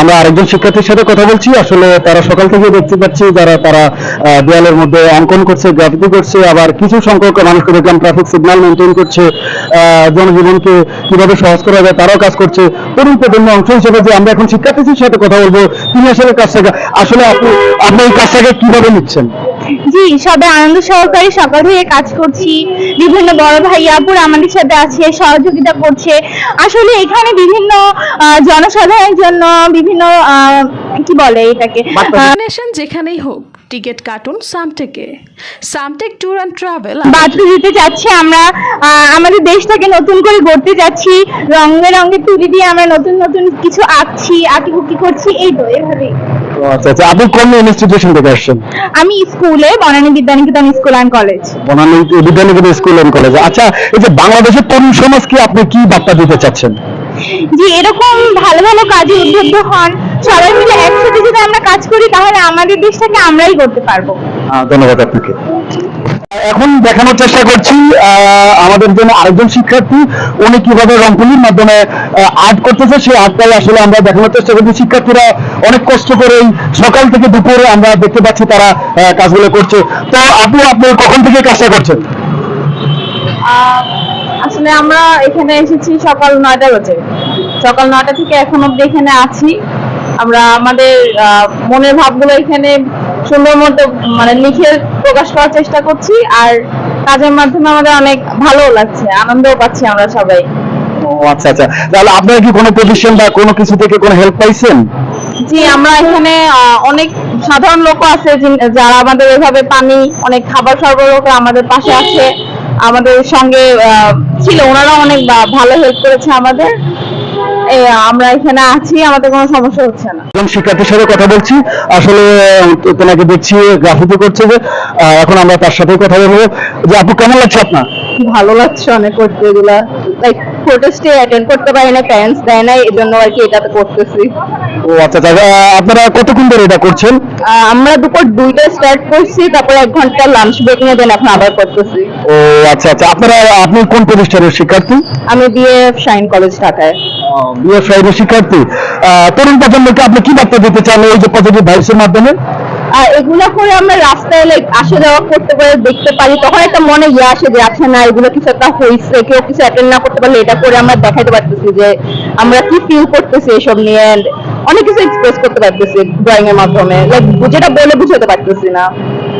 আমরা আরেকজন শিক্ষার্থীর সাথে কথা বলছি। আসলে তারা সকাল থেকে দেখতে পাচ্ছি যারা তারা দেয়ালের মধ্যে অঙ্কন করছে, গ্রাফিতি করছে, আবার কিছু সংখ্যক মানুষকে দেখলাম ট্রাফিক সিগন্যাল মেনটেন করছে জনজীবনকে কীভাবে সহজ করা যায় তারাও কাজ করছে। প্রজন্ম অংশ হিসেবে যে আমরা এখন শিক্ষার্থীদের সাথে কথা বলব, তিনি আসলে কাজটাকে আসলে আপনি আপনি এই কাজটাকে কীভাবে নিচ্ছেন? জি সবাই আনন্দ সহকারে সকাল হয়ে কাজ করছি। বিভিন্ন বড় ভাই আপুর আমাদের সাথে আছে সহযোগিতা করছে। আসলে এখানে বিভিন্ন আহ, জনসাধারণের জন্য বিভিন্ন আহ, কি বলে এটাকে? যেখানেই হোক টিকিট কাটুন সামটেকে সামটেক ট্যুর অ্যান্ড ট্রাভেল। বার্তা দিতে চাচ্ছি আমরা। আমাদের দেশটাকে নতুন করে গড়তে যাচ্ছি। রঙে রঙে তুলি দিয়ে আমরা নতুন নতুন কিছু আঁকছি আঁকিবুকি করছি এই তো এভাবেই। আচ্ছা আচ্ছা আপনি কোন ইনস্টিটিউশন থেকে আসছেন? আমি স্কুলে Banani Bidyaniketan school and college. Banani Bidyaniketan school and কলেজে। আচ্ছা এই যে বাংলাদেশের তরুণ সমাজকে আপনি কি বার্তা দিতে চাচ্ছেন? যে এরকম ভালো ভালো কাজে উদ্বুদ্ধ হন। সবাই মিলে একসাথে যদি আমরা কাজ করি তাহলে আমাদের দেশটাকে আমরাই করতে পারব। আহ, ধন্যবাদ আপনাকে। এখন দেখানোর চেষ্টা করছি আমাদের জন্য আরেকজন শিক্ষার্থী। উনি কীভাবে রংতুলির মাধ্যমে আর্ট করতেছে সেই আর্টটাই আসলে আমরা দেখানোর চেষ্টা করছি। শিক্ষার্থীরা অনেক কষ্ট করে এই সকাল থেকে দুপুরে আমরা দেখতে পাচ্ছি তারা আহ, কাজগুলো করছে। তো আপনি আপনি কখন থেকে কাজটা করছেন? আসলে আমরা এখানে এসেছি সকাল নয়টা বাজে। সকাল নয়টা থেকে এখন অব্দি এখানে আছি। আমরা আমাদের মনের ভাবগুলো এখানে সুন্দর মতো মানে লিখে প্রকাশ করার চেষ্টা করছি। আর কাজের মাধ্যমে আমাদের অনেক ভালো লাগছে আনন্দও পাচ্ছি আমরা সবাই। ও আচ্ছা আচ্ছা। তাহলে আপনারা কি কোনো প্রতিষ্ঠান বা কোনো কিছু থেকে কোনো হেল্প পাইছেন? জি আমরা এখানে অনেক সাধারণ লোক আছে যারা আমাদের এভাবে পানি অনেক খাবার সরবরাহ করে আমাদের পাশে আছে। আমাদের সঙ্গে ছিল। ওনারা অনেক ভালো হেল্প করেছে আমাদের। আমরা এখানে আছি, আমাদের কোনো সমস্যা হচ্ছে না। একজন শিক্ষার্থীর সাথে কথা বলছি। আসলে তোমাকে দেখছি গ্রাফিতে করছে যে এখন আমরা তার সাথে কথা বলব। যে আপু, কেমন লাগছে আপনার? ভালো লাগছে অনেক করতে এগুলা। লাইক প্রোটেস্টে অ্যাটেন্ড করতে পারি না প্যারেন্টস দেয় না এই জন্য আর কি এটাতে করতেছি। ও আচ্ছা আচ্ছা আপনারা কতক্ষণ ধরে এটা করছেন? আমরা দুপুর দুইটা স্টার্ট করছি তারপরে এক ঘণ্টা লাঞ্চ ব্রেক নিয়ে দেন এখন আবার করতেছি। ও আচ্ছা আচ্ছা আপনারা আপনি কোন প্রতিষ্ঠানের শিক্ষার্থী? আমি বিএফ শাইন কলেজ ঢাকায়। বিএস সাহেবের শিক্ষার্থী। তরুণ প্রজন্মকে আপনি কি বার্তা দিতে চান এই যে পজিটিভ ভাইসের মাধ্যমে? এগুলো করে আমরা রাস্তায় লাইক আসা যাওয়া করতে পারে, দেখতে পারি। তখন একটা মনে ইয়ে আসে যে আচ্ছা না, এগুলো কিছু একটা হয়েছে, কেউ কিছু অ্যাটেন্ড না করতে পারলে এটা করে আমরা দেখাতে পারতেছি যে, আমরা কি ফিল করতেছি এসব নিয়ে অনেক কিছু এক্সপ্রেস করতে পারতেছি ড্রয়িং এর মাধ্যমে। লাইক যেটা বলে বুঝাতে পারতেছি না।